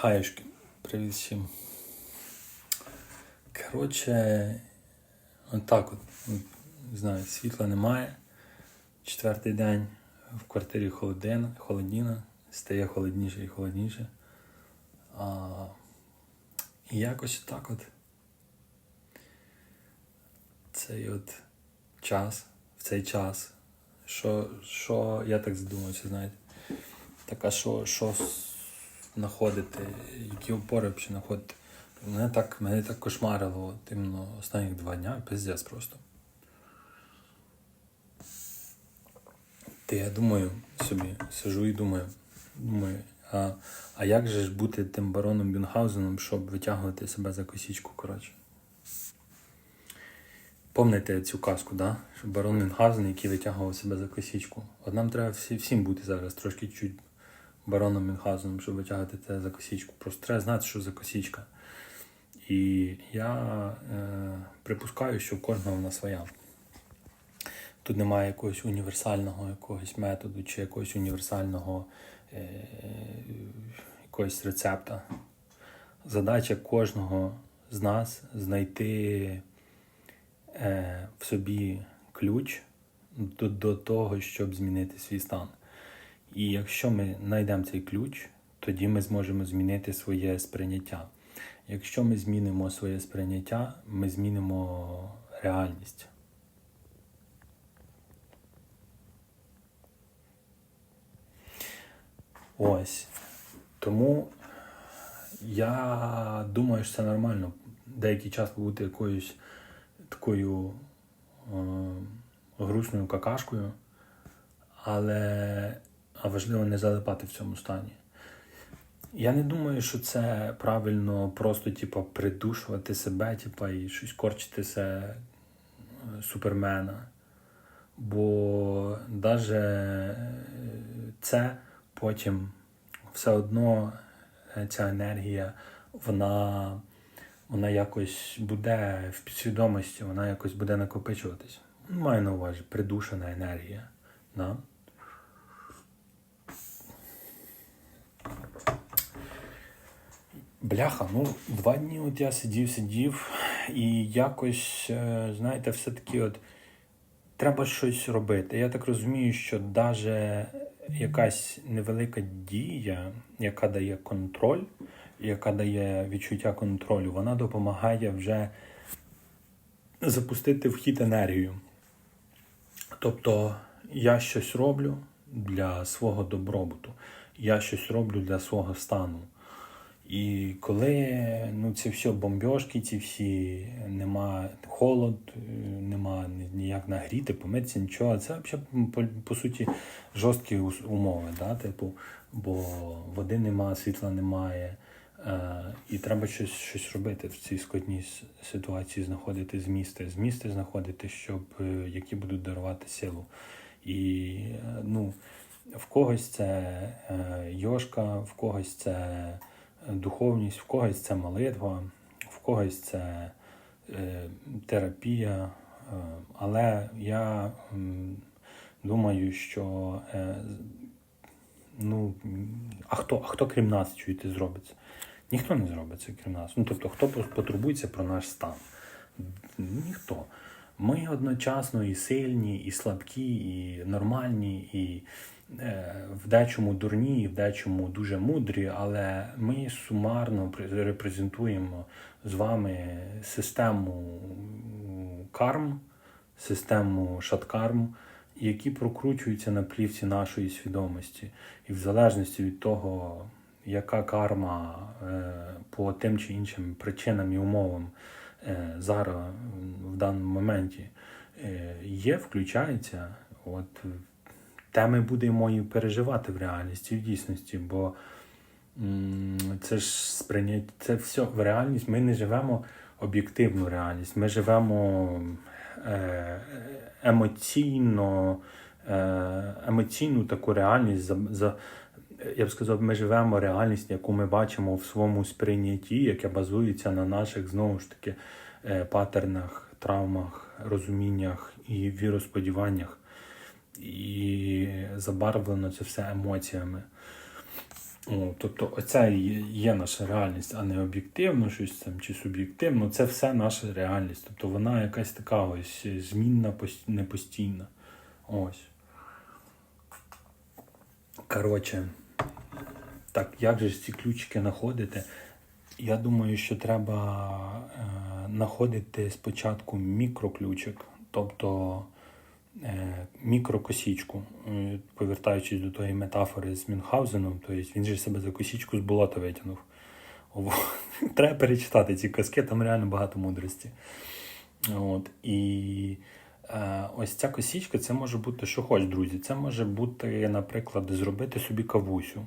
Хаюшки, привіт всім. Коротше, от, от, не знаю, світла немає. Четвертий день в квартирі холодина, холодніна, стає холодніше і холодніше. А, і якось так от. Цей от час, в цей час, що, що я так задумався, знаєте. Так, а що, що знаходити, які опори взагалі знаходити. Мене так, мене так кошмарило от, іменно останніх два дня, пиздец просто. Ти я думаю собі, сижу і думаю, думаю, а, а як же ж бути тим бароном Бюнхгаузеном, щоб витягувати себе за косічку, коротше. Помните цю казку, да? Що барон Мюнхгаузен, який витягував себе за косічку. От нам треба всі, всім бути зараз трошки чуть бароном Мюнхгаузеном, щоб витягати це за косічку. Просто треба знати, що за косічка. І я е, припускаю, що в кожного вона своя. Тут немає якогось універсального якогось методу чи якогось універсального е, якогось рецепта. Задача кожного з нас знайти е, в собі ключ до, до того, щоб змінити свій стан. І якщо ми знайдемо цей ключ, тоді ми зможемо змінити своє сприйняття. Якщо ми змінимо своє сприйняття, ми змінимо реальність. Ось. Тому я думаю, що це нормально. Деякий час побути якоюсь такою е, грустною какашкою, але а важливо не залипати в цьому стані. Я не думаю, що це правильно просто типу, придушувати себе типу, і щось корчитися е, супермена. Бо навіть це потім все одно е, ця енергія, вона вона якось буде в підсвідомості, вона якось буде накопичуватись. Маю на увазі придушена енергія. Да? Бляха, ну два дні от я сидів, сидів, і якось, е, знаєте, все-таки от треба щось робити. Я так розумію, що навіть якась невелика дія, яка дає контроль, яка дає відчуття контролю, вона допомагає вже запустити в хід енергію. Тобто я щось роблю для свого добробуту, я щось роблю для свого стану. І коли ну, ці всі бомбьошки, ці всі нема холод, нема ніяк нагріти, помитися, нічого. Це взагалі, по, по суті, жорсткі умови. Да? Типу, бо води немає, світла немає. Е, і треба щось щось робити в цій складній ситуації, знаходити змісти, змісти знаходити, щоб е, які будуть дарувати силу. І е, ну, в когось це е, йошка, в когось це духовність, в когось це молитва, в когось це е, терапія. Е, але я думаю, що е, ну, а хто а хто крім нас чуєте зробить це? Ніхто не зробить це крім нас. Ну, тобто, хто потурбується про наш стан? Ніхто. Ми одночасно і сильні, і слабкі, і нормальні, і в дечому дурні, в дечому дуже мудрі, але ми сумарно репрезентуємо з вами систему карм, систему шаткарм, які прокручуються на плівці нашої свідомості. І в залежності від того, яка карма е, по тим чи іншим причинам і умовам е, зараз в даному моменті є, включається. От те ми будемо і переживати в реальності, в дійсності, бо це ж сприйняття, це все в реальність. Ми не живемо об'єктивну реальність, ми живемо е, емоційно, е, емоційну таку реальність. за, за я б сказав, ми живемо реальність, яку ми бачимо в своєму сприйнятті, яке базується на наших знову ж таки е, патернах, травмах, розуміннях і віросподіваннях і забарвлено це все емоціями. О, тобто, оця є, наша реальність, а не об'єктивно щось там чи суб'єктивно. Це все наша реальність. Тобто вона якась така ось змінна, непостійна. Ось. Коротше, так, як же ці ключики знаходити? Я думаю, що треба е, знаходити спочатку мікроключик, тобто мікрокосічку, Е, повертаючись до тої метафори з Мюнхгаузеном, тобто він же себе за косічку з болота витягнув. Треба перечитати ці казки, там реально багато мудрості. От, і е, ось ця косічка це може бути що хоч, друзі. Це може бути, наприклад, зробити собі кавусю.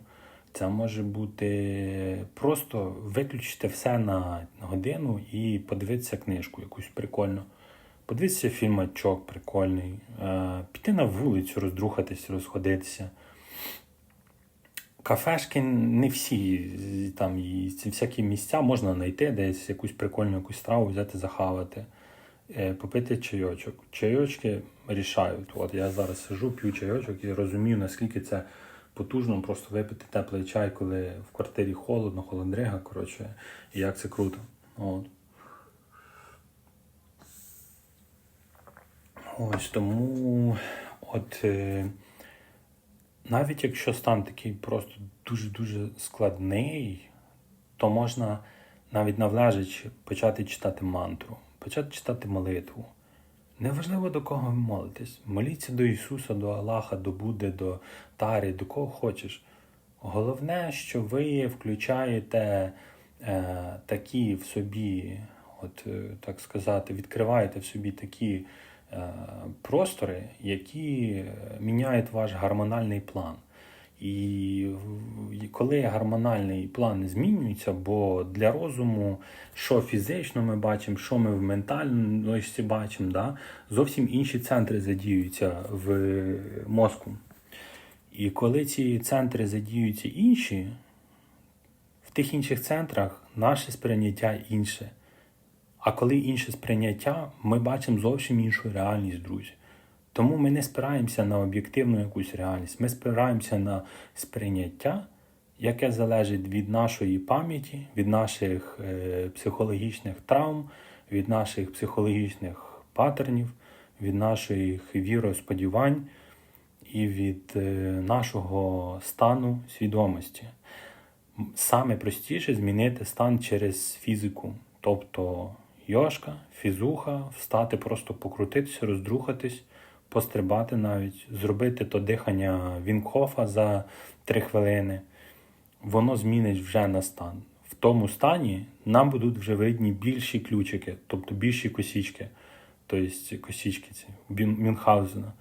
Це може бути просто виключити все на годину і подивитися книжку якусь прикольну. Подивитися фільмачок прикольний, е, піти на вулицю, роздрухатись, розходитися. Кафешки не всі там ці всякі місця можна знайти, десь якусь прикольну якусь страву взяти, захавати, е, попити чайочок. Чайочки рішають. От я зараз сижу, п'ю чайочок і розумію, наскільки це потужно просто випити теплий чай, коли в квартирі холодно, холодрига, коротше, і як це круто. От. Ось тому, от е, навіть якщо стан такий просто дуже-дуже складний, то можна навіть навлежачи почати читати мантру, почати читати молитву. Неважливо до кого ви молитесь. Моліться до Ісуса, до Аллаха, до Будди, до Тарі, до кого хочеш. Головне, що ви включаєте е, такі в собі, от е, так сказати, відкриваєте в собі такі простори, які е, міняють ваш гормональний план. І коли гормональний план змінюється, бо для розуму, що фізично ми бачимо, що ми в ментальності бачимо, да, зовсім інші центри задіюються в мозку. І коли ці центри задіюються інші, в тих інших центрах наше сприйняття інше. А коли інше сприйняття, ми бачимо зовсім іншу реальність, друзі. Тому ми не спираємося на об'єктивну якусь реальність. Ми спираємося на сприйняття, яке залежить від нашої пам'яті, від наших е, психологічних травм, від наших психологічних паттернів, від наших віросподівань і від е, нашого стану свідомості. Саме простіше змінити стан через фізику, тобто йошка, фізуха, встати, просто покрутитися, роздрухатись, пострибати навіть, зробити то дихання Вінкофа за 3 хвилини. Воно змінить вже на стан. В тому стані нам будуть вже видні більші ключики, тобто більші косічки, тобто косічки ці Мюнхгаузена.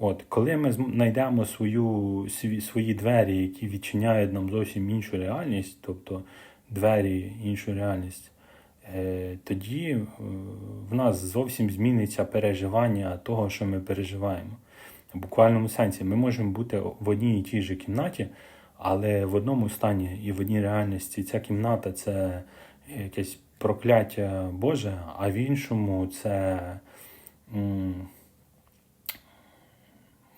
От, коли ми знайдемо свою, свої двері, які відчиняють нам зовсім іншу реальність, тобто двері іншу реальність, тоді е, в нас зовсім зміниться переживання того, що ми переживаємо. В буквальному сенсі ми можемо бути в одній і тій же кімнаті, але в одному стані і в одній реальності ця кімната це якесь прокляття Боже, а в іншому це.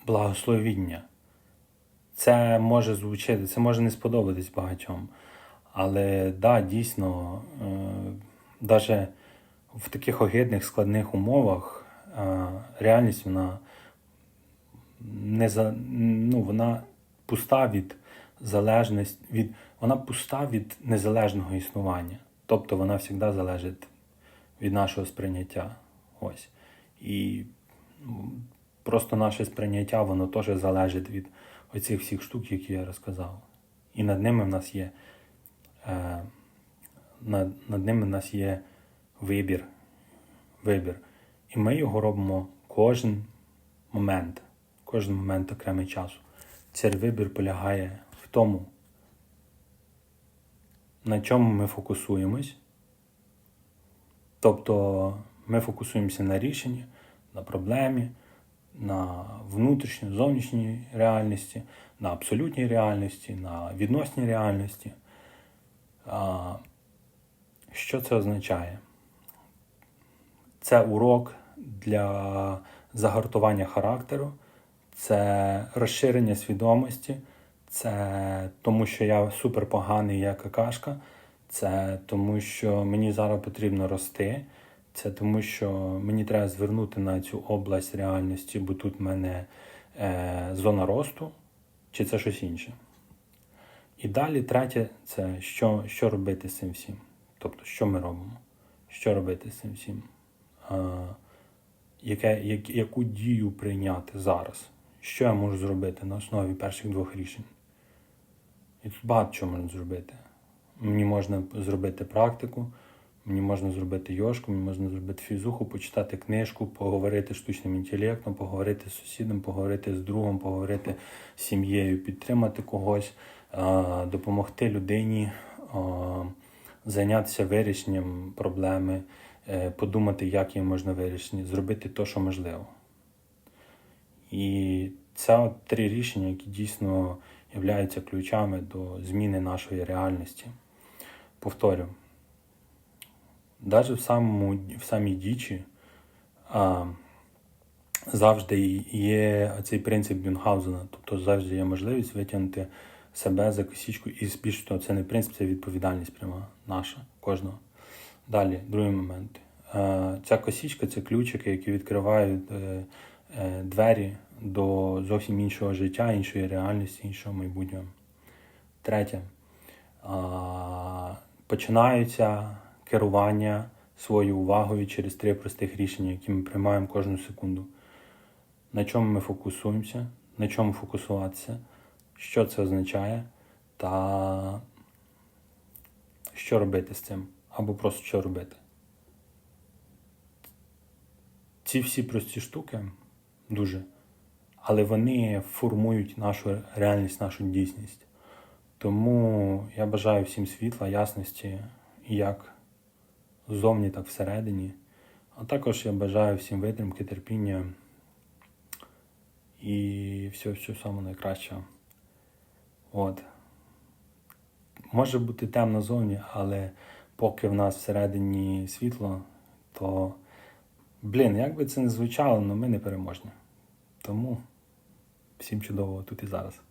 благословіння. Це може звучати, це може не сподобатись багатьом. Але да, дійсно, е, навіть в таких огидних складних умовах реальність вона не за, ну, вона пуста від залежності, від, вона пуста від незалежного існування. Тобто вона завжди залежить від нашого сприйняття. Ось. І ну, просто наше сприйняття, воно теж залежить від оцих всіх штук, які я розказав. І над ними в нас є, е, над, над ними в нас є вибір. вибір. І ми його робимо кожен момент, кожен момент окремий часу. Цей вибір полягає в тому, на чому ми фокусуємось. Тобто ми фокусуємося на рішенні, на проблемі, на внутрішній, зовнішній реальності, на абсолютній реальності, на відносній реальності. Що це означає? Це урок для загартування характеру, це розширення свідомості, Це тому, що я супер поганий, я какашка. Це тому, що мені зараз потрібно рости. Це тому, що мені треба звернути на цю область реальності, бо тут в мене е, зона росту, чи це щось інше. І далі третє це що, що робити з цим всім. Тобто, що ми робимо? Що робити з цим всім? Яке, як, яку дію прийняти зараз? Що я можу зробити на основі перших двох рішень? І тут багато чого можна зробити. Мені можна зробити практику, мені можна зробити йошку, мені можна зробити фізуху, почитати книжку, поговорити з штучним інтелектом, поговорити з сусідом, поговорити з другом, поговорити з сім'єю, підтримати когось, допомогти людині, зайнятися вирішенням проблеми, е, подумати, як її можна вирішити, зробити те, що можливо. І це от три рішення, які дійсно являються ключами до зміни нашої реальності. Повторю, навіть в, самому, в самій дічі а, завжди є цей принцип Бюнхгаузена, тобто завжди є можливість витягнути себе за косічку, і більше того, це не принцип, це відповідальність пряма наша, кожного. Далі, другий момент. Е, Ця косічка це ключики, які відкривають е, е, двері до зовсім іншого життя, іншої реальності, іншого майбутнього. Третє. Починаються керування своєю увагою через три простих рішення, які ми приймаємо кожну секунду. На чому ми фокусуємося, на чому фокусуватися, що це означає, та що робити з цим, або просто що робити. Ці всі прості штуки дуже, але вони формують нашу реальність, нашу дійсність. Тому я бажаю всім світла, ясності, як ззовні, так всередині. А також я бажаю всім витримки, терпіння і всього самого найкращого. От. Може бути темно зовні, але поки в нас всередині світло, то, блін, як би це не звучало, але ми не переможні. Тому всім чудового тут і зараз.